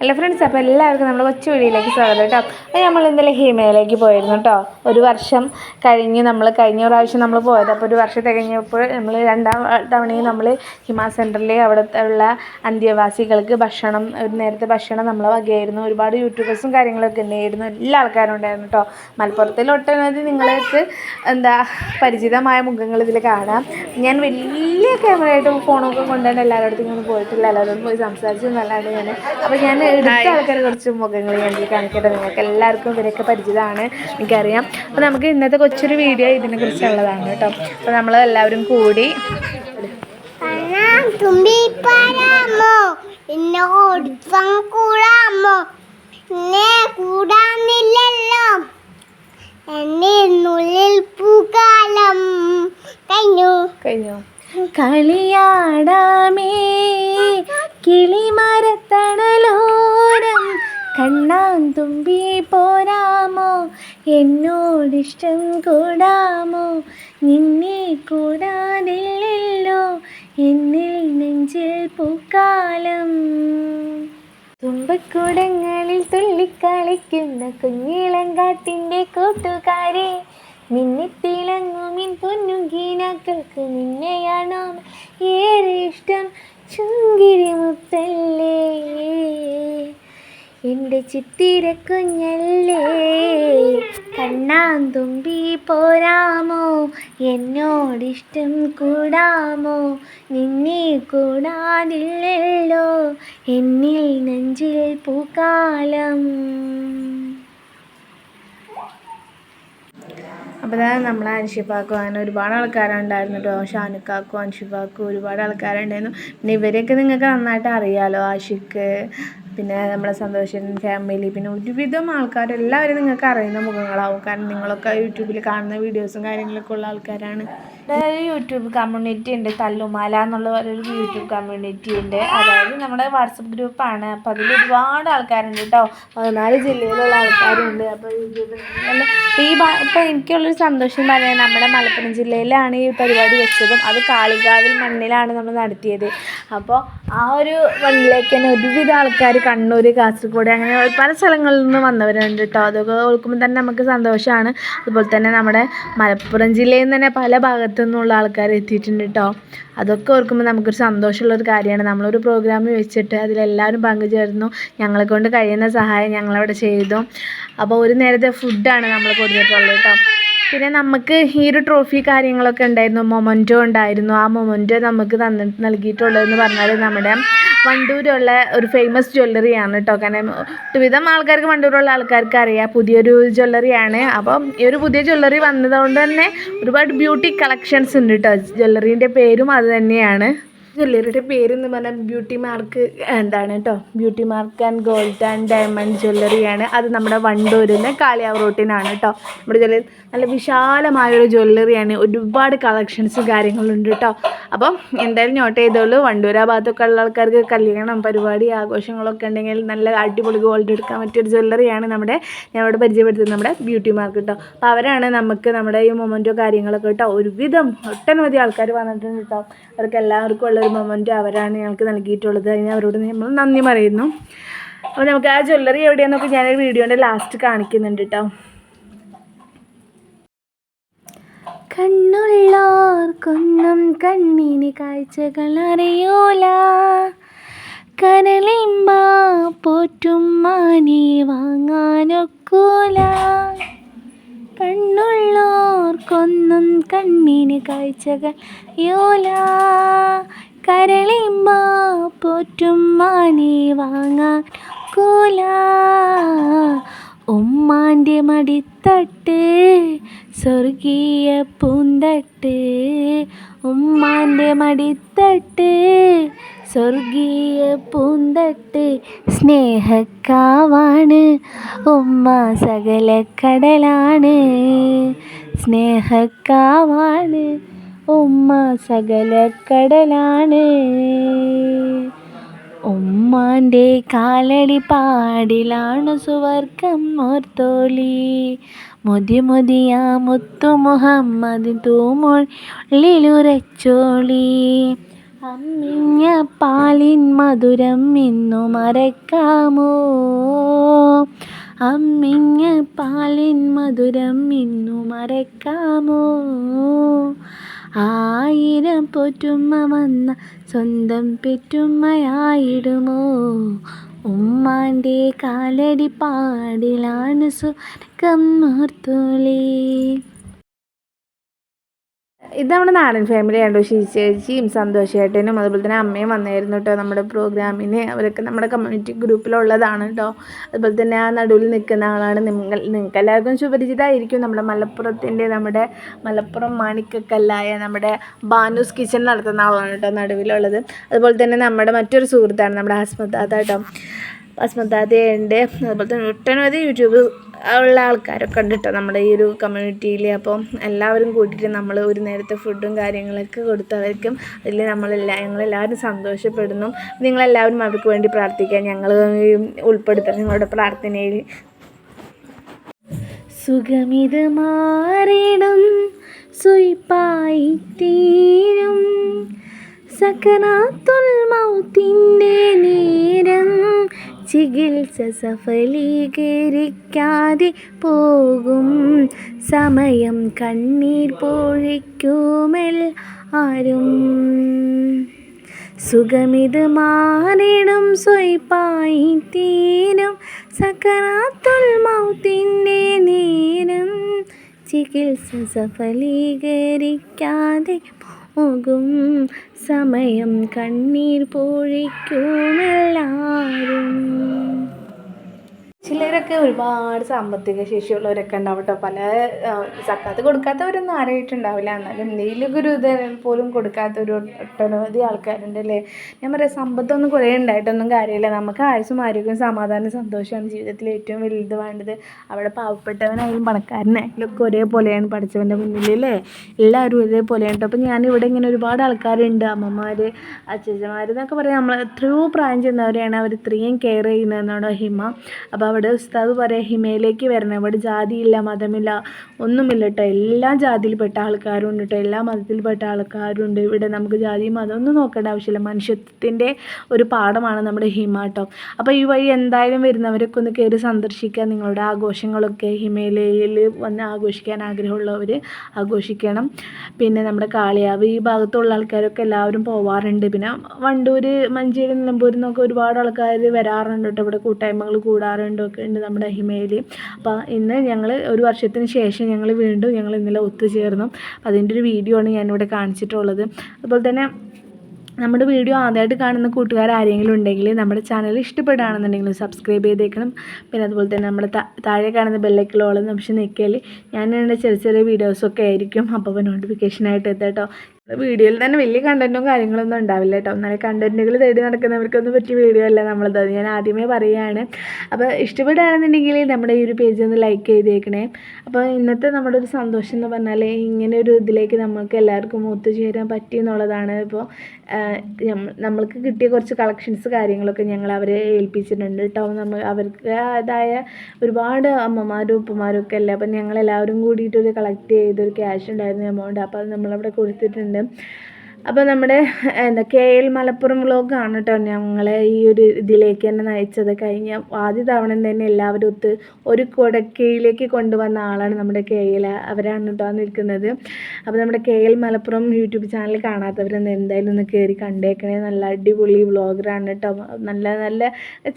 Hello friends അപ്പോൾ എല്ലാവർക്കും നമ്മുടെ കൊച്ചു വീഡിയോയിലേക്ക് സ്വാഗതം കേട്ടോ. അപ്പോൾ നമ്മൾ ഇന്നലെ ഹിമയിലേക്ക് പോയിരുന്നു കേട്ടോ. ഒരു വർഷം കഴിഞ്ഞ് നമ്മൾ കഴിഞ്ഞ പ്രാവശ്യം നമ്മൾ പോയത്. അപ്പോൾ ഒരു വർഷം തികഞ്ഞപ്പോൾ നമ്മൾ രണ്ടാം തവണയും നമ്മൾ ഹിമ സെന്ററിൽ അവിടുത്തെ ഉള്ള അന്ത്യവാസികൾക്ക് ഭക്ഷണം ഒരു നേരത്തെ ഭക്ഷണം നമ്മൾ വകയായിരുന്നു. ഒരുപാട് യൂട്യൂബേഴ്സും കാര്യങ്ങളൊക്കെ ഉണ്ടായിരുന്നു. എല്ലാ ആൾക്കാരും ഉണ്ടായിരുന്നു കേട്ടോ. മലപ്പുറത്തിൽ ഒട്ടനവധി നിങ്ങൾക്ക് എന്താ പരിചിതമായ മുഖങ്ങൾ ഇതിൽ കാണാം. ഞാൻ വലിയ ക്യാമറയായിട്ട് ഫോണൊക്കെ കൊണ്ടുതന്നെ എല്ലാവരുടെ ഇങ്ങനെ പോയിട്ടില്ല. എല്ലാവരോടും പോയി സംസാരിച്ചു എന്നല്ലാണ്ട് ഞാൻ. അപ്പോൾ ഞാൻ എടുത്ത ആൾക്കാരെ കുറച്ച് മുഖങ്ങൾ ഞാൻ കാണിക്കട്ടെ നിങ്ങൾക്ക്. എല്ലാവർക്കും ഇവരൊക്കെ പരിചിതമാണ് എനിക്കറിയാം. അപ്പോൾ നമുക്ക് ഇന്നത്തെ കൊച്ചൊരു വീഡിയോ ഇതിനെ കുറിച്ചുള്ളതാണ് കേട്ടോ. അപ്പോൾ നമ്മൾ എല്ലാവരും കൂടി തുമ്പി പറയാമോ കൂടാമോ? എന്നെ കൂടാനില്ലല്ലോ പൂക്കാലം കഴിഞ്ഞോ. കളിയാടാമേ. കിളിമരത്തണലോരം കണ്ണാൻ തുമ്പി പോരാമോ? എന്നോടിഷ്ടം കൂടാമോ? നിന്നെ കൂടാതില്ലല്ലോ എന്നിൽ നെഞ്ചിൽ പൂക്കാലം. തുമ്പക്കുടങ്ങളിൽ തുള്ളിക്കളിക്കുന്ന കുഞ്ഞിളങ്കാത്തിന്റെ കൂട്ടുകാരെ മിന്നിത്തിളങ്ങുമിൻ പൊന്നുകീനാക്കൾക്ക് നിന്നെയാണോ ചിത്തിര കുഞ്ഞല്ലേ കണ്ണാൻ തുമ്പി പോരാമോ? എന്നോടിഷ്ടം കൂടാമോ? നിന്നെ കൂടാതില്ലല്ലോ എന്നിൽ നെഞ്ചിൽ പൂക്കാലം. അപ്പോൾ തന്നെ നമ്മളെ അൻഷിഫാക്കും അങ്ങനെ ഒരുപാട് ആൾക്കാരുണ്ടായിരുന്നു കേട്ടോ. ഷാനുക്കാക്കും അൻഷിഫാക്കും ഒരുപാട് ആൾക്കാരുണ്ടായിരുന്നു. പിന്നെ ഇവരെയൊക്കെ നിങ്ങൾക്ക് നന്നായിട്ട് അറിയാലോ ആഷിക്ക്. പിന്നെ നമ്മുടെ സന്തോഷൻ ഫാമിലി പിന്നെ ഒരുവിധം ആൾക്കാർ എല്ലാവരും നിങ്ങൾക്ക് അറിയുന്ന മുഖങ്ങളാവും. കാരണം നിങ്ങളൊക്കെ യൂട്യൂബിൽ കാണുന്ന വീഡിയോസും കാര്യങ്ങളൊക്കെ ഉള്ള ആൾക്കാരാണ്. ഒരു യൂട്യൂബ് കമ്മ്യൂണിറ്റി ഉണ്ട്. തല്ലുമാല എന്നുള്ള ഒരു യൂട്യൂബ് കമ്മ്യൂണിറ്റി ഉണ്ട്. അതായത് നമ്മുടെ വാട്സപ്പ് ഗ്രൂപ്പാണ്. അപ്പോൾ അതിൽ ഒരുപാട് ആൾക്കാരുണ്ട് കേട്ടോ പതിനാല് ജില്ലയിലുള്ള ആൾക്കാരുണ്ട്. അപ്പോൾ നല്ല ഈ ഇപ്പോൾ എനിക്കുള്ളൊരു സന്തോഷം പറയാൻ നമ്മുടെ മലപ്പുറം ജില്ലയിലാണ് ഈ പരിപാടി വെച്ചതും. അത് കാളികാവിൽ മണ്ണിലാണ് നമ്മൾ നടത്തിയത്. അപ്പോൾ ആ ഒരു മണ്ണിലേക്ക് തന്നെ ഒരുവിധ ആൾക്കാർ കണ്ണൂർ കാസർഗോഡ് അങ്ങനെ പല സ്ഥലങ്ങളിൽ നിന്ന് വന്നവരുണ്ട് കേട്ടോ അതൊക്കെ ഓർക്കുമ്പോൾ തന്നെ നമുക്ക് സന്തോഷമാണ് അതുപോലെ തന്നെ നമ്മുടെ മലപ്പുറം ജില്ലയിൽ നിന്ന് തന്നെ പല ഭാഗത്തു നിന്നുള്ള ആൾക്കാർ എത്തിയിട്ടുണ്ട് കേട്ടോ അതൊക്കെ ഓർക്കുമ്പോൾ നമുക്കൊരു സന്തോഷമുള്ളൊരു കാര്യമാണ്. നമ്മളൊരു പ്രോഗ്രാം വെച്ചിട്ട് അതിലെല്ലാവരും പങ്കുചേർന്നു. ഞങ്ങളെ കൊണ്ട് കഴിയുന്ന സഹായം ഞങ്ങളവിടെ ചെയ്തു. അപ്പോൾ ഒരു നേരത്തെ ഫുഡാണ് നമ്മൾ കൊടുത്തിട്ടുള്ളത് കേട്ടോ പിന്നെ നമുക്ക് ഈ ഒരു ട്രോഫി കാര്യങ്ങളൊക്കെ ഉണ്ടായിരുന്നു. മൊമന്റോ ഉണ്ടായിരുന്നു. ആ മൊമന്റോ നമുക്ക് തന്നിട്ട് നൽകിയിട്ടുള്ളതെന്ന് പറഞ്ഞാൽ നമ്മുടെ വണ്ടൂരുള്ള ഒരു ഫേമസ് ജ്വല്ലറിയാണ് കേട്ടോ കാരണം ഒരുവിധം ആൾക്കാർക്ക് വണ്ടൂരുള്ള ആൾക്കാർക്ക് അറിയാം. പുതിയൊരു ജ്വല്ലറിയാണ് അപ്പം ഈ ഒരു പുതിയ ജ്വല്ലറി വന്നതുകൊണ്ട് തന്നെ ഒരുപാട് ബ്യൂട്ടി കളക്ഷൻസ് ഉണ്ട് കേട്ടോ ജ്വല്ലറീന്റെ പേരും അത് തന്നെയാണ്. ജ്വല്ലറിയുടെ പേരെന്ന് പറഞ്ഞാൽ ബ്യൂട്ടി മാർക്ക് എന്താണ് കേട്ടോ Beauty Mark and gold and diamond ജ്വല്ലറിയാണ് അത് നമ്മുടെ വണ്ടൂരിൽ നിന്ന് കാളിയാവ് റോട്ടിനാണ് കേട്ടോ നമ്മുടെ ജ്വല്ലറി നല്ല വിശാലമായൊരു ജ്വല്ലറിയാണ് ഒരുപാട് കളക്ഷൻസ് കാര്യങ്ങളുണ്ട് കേട്ടോ അപ്പം എന്തായാലും നോട്ട് ചെയ്തോളൂ. വണ്ടൂരാ ഭാഗത്തൊക്കെ ഉള്ള ആൾക്കാർക്ക് കല്യാണം പരിപാടി ആഘോഷങ്ങളൊക്കെ ഉണ്ടെങ്കിൽ നല്ല അടിപൊളി ഗോൾഡ് എടുക്കാൻ പറ്റിയൊരു ജ്വല്ലറിയാണ് നമ്മുടെ ഞാൻ ഇവിടെ പരിചയപ്പെടുത്തുന്നത് നമ്മുടെ ബ്യൂട്ടി മാർക്ക് കേട്ടോ അപ്പോൾ അവരാണ് നമുക്ക് നമ്മുടെ ഈ മൊമെന്റോ കാര്യങ്ങളൊക്കെ കേട്ടോ ഒരുവിധം ഒട്ടനവധി ആൾക്കാർ വന്നിട്ടുണ്ട് കേട്ടോ അവർക്ക് എല്ലാവർക്കും ഉള്ള മൊമെന്റോ അവരാണ് ഞങ്ങൾക്ക് നൽകിയിട്ടുള്ളത്. അതിന് അവരോട് നമ്മൾ നന്ദി പറയുന്നു. അപ്പോൾ നമുക്ക് ആ ജ്വല്ലറി എവിടെയാണെന്നൊക്കെ ഞാനൊരു വീഡിയോന്റെ ലാസ്റ്റ് കാണിക്കുന്നുണ്ട് കേട്ടോ കണ്ണുള്ളോർക്കൊന്നും കണ്ണിന് കാഴ്ചകൾ അറിയൂല. കരളിമ്പ പോറ്റും മാനെ വാങ്ങാനൊക്കൂല. കണ്ണുള്ളോർക്കൊന്നും കണ്ണിന് കാഴ്ചകൾ യോല കരളിമ്പ പോറ്റും മാനെ വാങ്ങാൻ കൂല. ഉമ്മാന്റെ മടിത്തട്ട് സ്വർഗീയ പൂന്തട്ട്. ഉമ്മാന്റെ മടിത്തട്ട് സ്വർഗീയ പൂന്തട്ട്. സ്നേഹക്കാവാണ് ഉമ്മ സകല കടലാണ് സ്നേഹക്കാവാണ്. ഉമ്മ സകല കടലാണ്. ഉമ്മാന്റെ കാലടി പാടിലാണ് സുവർഗം ഓർത്തോളി. മുതി മുതിയ മുത്തു മുഹമ്മദ് തൂമൊള്ളിലുരച്ചോളി. അമ്മിഞ്ഞ പാലിൻ മധുരം ഇന്നു മറക്കാമോ? അമ്മിഞ്ഞ പാലിൻ മധുരം ഇന്നു മറക്കാമോ? ആയിരം പൊറ്റുമ്മ വന്ന സ്വന്തം പെറ്റുമ്മയായിടുമോ? ഉമ്മാന്റെ കാലടി പാടിലാണ് സ്വർഗം നോർത്തോളേ ഇത് നമ്മുടെ നാടൻ ഫാമിലി ആണ്ടോ ചേച്ചിയും സന്തോഷേട്ടനും അതുപോലെ തന്നെ അമ്മയും വന്നായിരുന്നു കേട്ടോ നമ്മുടെ പ്രോഗ്രാമിന് അവരൊക്കെ നമ്മുടെ കമ്മ്യൂണിറ്റി ഗ്രൂപ്പിലുള്ളതാണ് കേട്ടോ. അതുപോലെ തന്നെ ആ നടുവിൽ നിൽക്കുന്ന ആളാണ് നിങ്ങൾ നിങ്ങൾക്ക് എല്ലാവർക്കും സുപരിചിതമായിരിക്കും നമ്മുടെ മലപ്പുറത്തിന്റെ നമ്മുടെ മലപ്പുറം മാണിക്കക്കല്ലായ നമ്മുടെ ബാനൂസ് കിച്ചൺ നടത്തുന്ന ആളാണ് കേട്ടോ നടുവിലുള്ളത്. അതുപോലെ തന്നെ നമ്മുടെ മറ്റൊരു സുഹൃത്താണ് നമ്മുടെ ഹസ്മത്താത്ത കേട്ടോ. ഹസ്മത്താത്തയുണ്ട് അതുപോലെ തന്നെ ഒട്ടനവധി യൂട്യൂബ് ഉള്ള ആൾക്കാരൊക്കെ ഉണ്ട് കേട്ടോ നമ്മുടെ ഈ ഒരു കമ്മ്യൂണിറ്റിയിൽ അപ്പം എല്ലാവരും കൂട്ടിയിട്ട് നമ്മൾ ഒരു നേരത്തെ ഫുഡും കാര്യങ്ങളൊക്കെ കൊടുത്തവർക്കും അതിൽ നമ്മളെല്ലാ ഞങ്ങളെല്ലാവരും സന്തോഷപ്പെടുന്നു. നിങ്ങളെല്ലാവരും അവർക്ക് വേണ്ടി പ്രാർത്ഥിക്കാൻ ഞങ്ങൾ ഉൾപ്പെടുത്തണം നിങ്ങളുടെ പ്രാർത്ഥനയിൽ. സുഖമിത് മാറിടും സുയിപ്പായി തീരും. സക്കനാത്തുൽ മൗത്തിന്റെ നേരം ചികിത്സ സഫലീകരിക്കാതെ പോകും. സമയം കണ്ണീർ പൊഴിക്കുമെൽ ആരും. സുഖമിത് മാറിടും സ്വയ്പായി തീരും. സക്കറാത്തുൽ മൗത്തിന്റെ നേരം ചികിത്സ സഫലീകരിക്കാതെ സമയം കണ്ണീർ പൊഴിക്കുമെല്ലാരും ചിലരൊക്കെ ഒരുപാട് സാമ്പത്തിക ശേഷിയുള്ളവരൊക്കെ ഉണ്ടാവും കേട്ടോ പല സക്കാത്ത് കൊടുക്കാത്തവരൊന്നും ആരായിട്ടുണ്ടാവില്ല. എന്നാലും എന്തെങ്കിലുമൊക്കെ ഒരു ഇത് പോലും കൊടുക്കാത്തൊരു ഒട്ടനവധി ആൾക്കാരുണ്ട് അല്ലേ? ഞാൻ പറയാം സമ്പത്തൊന്നും കുറേ ഉണ്ടായിട്ടൊന്നും കാര്യമില്ല. നമുക്ക് ആയുസും ആരോഗ്യവും സമാധാനം സന്തോഷമാണ് ജീവിതത്തിൽ ഏറ്റവും വലുത് വേണ്ടത് അവിടെ പാവപ്പെട്ടവനായാലും പണക്കാരനായാലും ഒക്കെ ഒരേപോലെയാണ് പഠിച്ചവന്റെ മുന്നിൽ അല്ലേ? എല്ലാവരും ഒരേപോലെയാണ് കേട്ടോ അപ്പോൾ ഞാനിവിടെ ഇങ്ങനെ ഒരുപാട് ആൾക്കാരുണ്ട്. അമ്മമാർ അച്ഛച്ചമാർ എന്നൊക്കെ പറയാം. നമ്മൾ എത്രയോ പ്രായം ചെന്നവരെയാണ് അവർ ഇത്രയും കെയർ ചെയ്യുന്നതെന്നാണ് ഹിമ. അപ്പോൾ അവിടെ ഉസ്താദ് പറയാം ഹിമയിലേക്ക് വരണം. ഇവിടെ ജാതിയില്ല മതമില്ല ഒന്നുമില്ല കേട്ടോ എല്ലാ ജാതിയിൽപ്പെട്ട ആൾക്കാരും ഉണ്ട് കേട്ടോ എല്ലാ മതത്തിൽപ്പെട്ട ആൾക്കാരും ഉണ്ട് ഇവിടെ നമുക്ക് ജാതി മതം ഒന്നും നോക്കേണ്ട ആവശ്യമില്ല. മനുഷ്യത്വത്തിന്റെ ഒരു പാഠമാണ് നമ്മുടെ ഹിമ കേട്ടോ അപ്പോൾ ഈ വഴി എന്തായാലും വരുന്നവരൊക്കെ ഒന്ന് കയറി സന്ദർശിക്കുക. നിങ്ങളുടെ ആഘോഷങ്ങളൊക്കെ ഹിമയിലയിൽ വന്ന് ആഘോഷിക്കാൻ ആഗ്രഹമുള്ളവർ ആഘോഷിക്കണം. പിന്നെ നമ്മുടെ കാളിയാവ് ഈ ഭാഗത്തുള്ള ആൾക്കാരൊക്കെ എല്ലാവരും പോവാറുണ്ട്. പിന്നെ വണ്ടൂർ മഞ്ചേരി നിലമ്പൂരിൽ നിന്നൊക്കെ ഒരുപാട് ആൾക്കാർ വരാറുണ്ട് കേട്ടോ ഇവിടെ കൂട്ടായ്മകൾ കൂടാറുണ്ട്. ഒക്കെ ഉണ്ട് നമ്മുടെ ഹിമയിൽ അപ്പോൾ ഇന്ന് ഞങ്ങൾ ഒരു വർഷത്തിന് ശേഷം ഞങ്ങൾ വീണ്ടും ഞങ്ങൾ ഇന്നലെ ഒത്തുചേർന്നു. അതിന്റെ ഒരു വീഡിയോ ആണ് ഞാനിവിടെ കാണിച്ചിട്ടുള്ളത്. അതുപോലെ തന്നെ നമ്മുടെ വീഡിയോ ആദ്യമായിട്ട് കാണുന്ന കൂട്ടുകാർ ആരെങ്കിലും ഉണ്ടെങ്കിൽ നമ്മുടെ ചാനൽ ഇഷ്ടപ്പെടുകയാണെന്നുണ്ടെങ്കിൽ സബ്സ്ക്രൈബ് ചെയ്തേക്കണം. പിന്നെ അതുപോലെ തന്നെ നമ്മുടെ താഴെ കാണുന്ന ബെല്ലൈക്കിലോളം നിമിഷം നിൽക്കിയാൽ ഞാൻ എന്റെ ചെറിയ ചെറിയ വീഡിയോസൊക്കെ ആയിരിക്കും. അപ്പോൾ നോട്ടിഫിക്കേഷനായിട്ട് എത്താട്ടോ. വീഡിയോയിൽ തന്നെ വലിയ കണ്ടന്റും കാര്യങ്ങളൊന്നും ഉണ്ടാവില്ല കേട്ടോ. എന്നാലും കണ്ടന്റുകൾ തേടി നടക്കുന്നവർക്കൊന്നും പറ്റിയ വീഡിയോ അല്ല നമ്മളത്. ഞാൻ ആദ്യമേ പറയുകയാണ്. അപ്പോൾ ഇഷ്ടപ്പെടുകയാണെന്നുണ്ടെങ്കിൽ നമ്മുടെ ഈ ഒരു പേജ് ഒന്ന് ലൈക്ക് ചെയ്തേക്കണേ. അപ്പോൾ ഇന്നത്തെ നമ്മുടെ ഒരു സന്തോഷം എന്ന് പറഞ്ഞാൽ ഇങ്ങനെ ഒരു ഇതിലേക്ക് നമുക്ക് എല്ലാവർക്കും ഒത്തുചേരാൻ പറ്റി എന്നുള്ളതാണ് ഇപ്പോൾ നമ്മൾക്ക് കിട്ടിയ കുറച്ച് കളക്ഷൻസ് കാര്യങ്ങളൊക്കെ ഞങ്ങൾ അവരെ ഏൽപ്പിച്ചിട്ടുണ്ട് കേട്ടോ. നമ്മൾ അവർക്ക് അതായ ഒരുപാട് അമ്മമാരും ഉപ്പമാരും ഒക്കെ അല്ലേ? അപ്പം ഞങ്ങളെല്ലാവരും കൂടിയിട്ട് ഒരു കളക്ട് ചെയ്തൊരു ക്യാഷ് ഉണ്ടായിരുന്ന എമൗണ്ട് അപ്പോൾ അത് നമ്മളവിടെ കൊടുത്തിട്ടുണ്ട്. അപ്പോൾ നമ്മുടെ എന്താ കെ എൽ മലപ്പുറം വ്ലോഗാണ് കേട്ടോ ഞങ്ങളെ ഈ ഒരു ഇതിലേക്ക് തന്നെ നയിച്ചത്. കഴിഞ്ഞ ആദ്യ തവണ തന്നെ എല്ലാവരും ഒത്ത് ഒരു കുടക്കയിലേക്ക് കൊണ്ടുവന്ന ആളാണ് നമ്മുടെ കെ എൽ. അവരാണ് കേട്ടോ നിൽക്കുന്നത് അപ്പോൾ നമ്മുടെ K L Malappuram YouTube channel കാണാത്തവരൊന്ന് എന്തായാലും ഒന്ന് കയറി കണ്ടേക്കണേ. നല്ല അടിപൊളി വ്ളോഗറാണ് കേട്ടോ. നല്ല നല്ല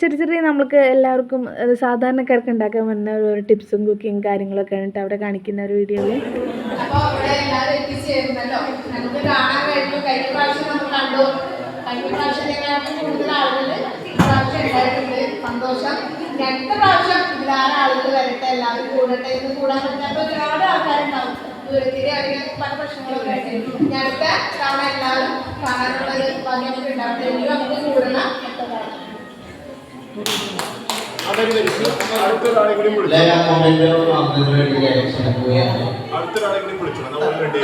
ചെറിയ ചെറിയ നമ്മൾക്ക് എല്ലാവർക്കും സാധാരണക്കാർക്ക് ഉണ്ടാക്കാൻ പറ്റുന്ന ഓരോ ടിപ്സും കുക്കിങ് കാര്യങ്ങളൊക്കെയാണ് കേട്ടോ അവിടെ കാണിക്കുന്ന ഒരു വീഡിയോയിൽ. അപ്പോൾ ഇവിടെ എല്ലാവരും എത്തിച്ചേരുന്നല്ലോ നമുക്ക് നമ്മൾ കണ്ടു. കഴിഞ്ഞ പ്രാവശ്യത്തെക്കാളും കൂടുതൽ ആളുകൾ പ്രാവശ്യം ഉണ്ടായിട്ടുണ്ട്. സന്തോഷം. അടുത്ത പ്രാവശ്യം ഇതിലാറ് വരട്ടെ എല്ലാവരും കൂടട്ടെ ഇന്ന് കൂടാൻ പറ്റാത്ത ഒരുപാട് ആൾക്കാരുണ്ടാവും. ദൂരത്തിലെ അല്ലെങ്കിൽ പല പ്രശ്നങ്ങളൊക്കെ ആയിട്ട്. അടുത്ത തവണ എല്ലാവരും കാണാനുള്ള ഒരു ഭാഗ്യം നമുക്ക് ഉണ്ടാവട്ടെ ഇനി നമുക്ക് കൂടണം. അടുത്തൊരാളെ കൂടി വിളിച്ചു. നമ്മൾ വേണ്ടി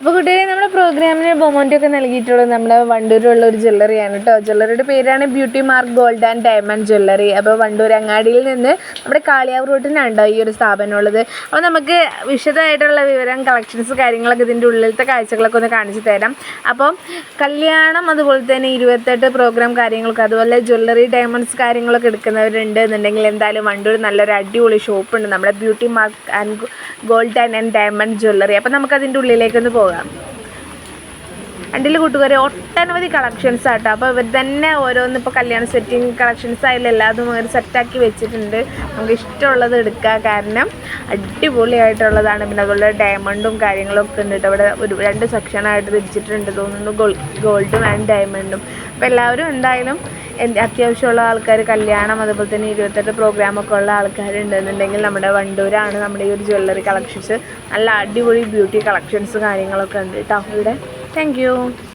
അപ്പോൾ പ്രോഗ്രാമിന് ബൊമോന്റെ ഒക്കെ നൽകിയിട്ടുള്ളത് നമ്മുടെ വണ്ടൂരുള്ള ഒരു ജ്വല്ലറിയാണ് കേട്ടോ ജ്വല്ലറിയുടെ പേരാണ് Beauty Mark gold and diamond jewellery അപ്പോൾ വണ്ടൂർ അങ്ങാടിയിൽ നിന്ന് നമ്മുടെ കാളിയാവ് റൂട്ടിനാണ് ഈ ഒരു സ്ഥാപനം ഉള്ളത് അപ്പോൾ നമുക്ക് വിശദമായിട്ടുള്ള വിവരം കളക്ഷൻസ് കാര്യങ്ങളൊക്കെ ഇതിന്റെ ഉള്ളിലത്തെ കാഴ്ചകളൊക്കെ ഒന്ന് കാണിച്ചു തരാം. അപ്പോൾ കല്യാണം അതുപോലെ തന്നെ ഇരുപത്തെട്ട് പ്രോഗ്രാം കാര്യങ്ങളൊക്കെ അതുപോലെ ജ്വല്ലറി ഡയമണ്ട്സ് കാര്യങ്ങളൊക്കെ എടുക്കുന്നവരുണ്ട് എന്നുണ്ടെങ്കിൽ എന്തായാലും വണ്ടൂർ നല്ലൊരു അടിപൊളി ഷോപ്പുണ്ട് നമ്മുടെ Beauty Mark and gold and diamond jewellery അപ്പോൾ നമുക്ക് അതിന്റെ ഉള്ളിലേക്കൊന്ന് പോകാം. അണ്ടിൽ കൂട്ടുകാരെ ഒട്ടനവധി കളക്ഷൻസ് ആട്ടോ അപ്പോൾ ഇവർ തന്നെ ഓരോന്ന് ഇപ്പോൾ കല്യാണ സെറ്റിങ് കളക്ഷൻസ് ആയാലും എല്ലാതും അവർ സെറ്റാക്കി വെച്ചിട്ടുണ്ട്. നമുക്ക് ഇഷ്ടമുള്ളത് എടുക്കുക കാരണം അടിപൊളിയായിട്ടുള്ളതാണ്. പിന്നെ അതുപോലെ ഡയമണ്ടും കാര്യങ്ങളും ഒക്കെ ഉണ്ട് ഇവിടെ ഒരു രണ്ട് സെക്ഷനായിട്ട് തിരിച്ചിട്ടുണ്ട് തോന്നുന്നു. ഗോൾ ഗോൾഡും ആൻഡ് ഡയമണ്ടും അപ്പോൾ എല്ലാവരും എന്തായാലും എന്ത് അത്യാവശ്യമുള്ള ആൾക്കാർ കല്യാണം അതുപോലെ തന്നെ ഇരുപത്തെട്ട് പ്രോഗ്രാമൊക്കെ ഉള്ള ആൾക്കാരുണ്ടെന്നുണ്ടെങ്കിൽ നമ്മുടെ വണ്ടൂരാണ് നമ്മുടെ ഈ ഒരു ജ്വല്ലറി കളക്ഷൻസ് നല്ല അടിപൊളി ബ്യൂട്ടി കളക്ഷൻസ് കാര്യങ്ങളൊക്കെ ഉണ്ട് കേട്ടോ ഇവിടെ. Thank you.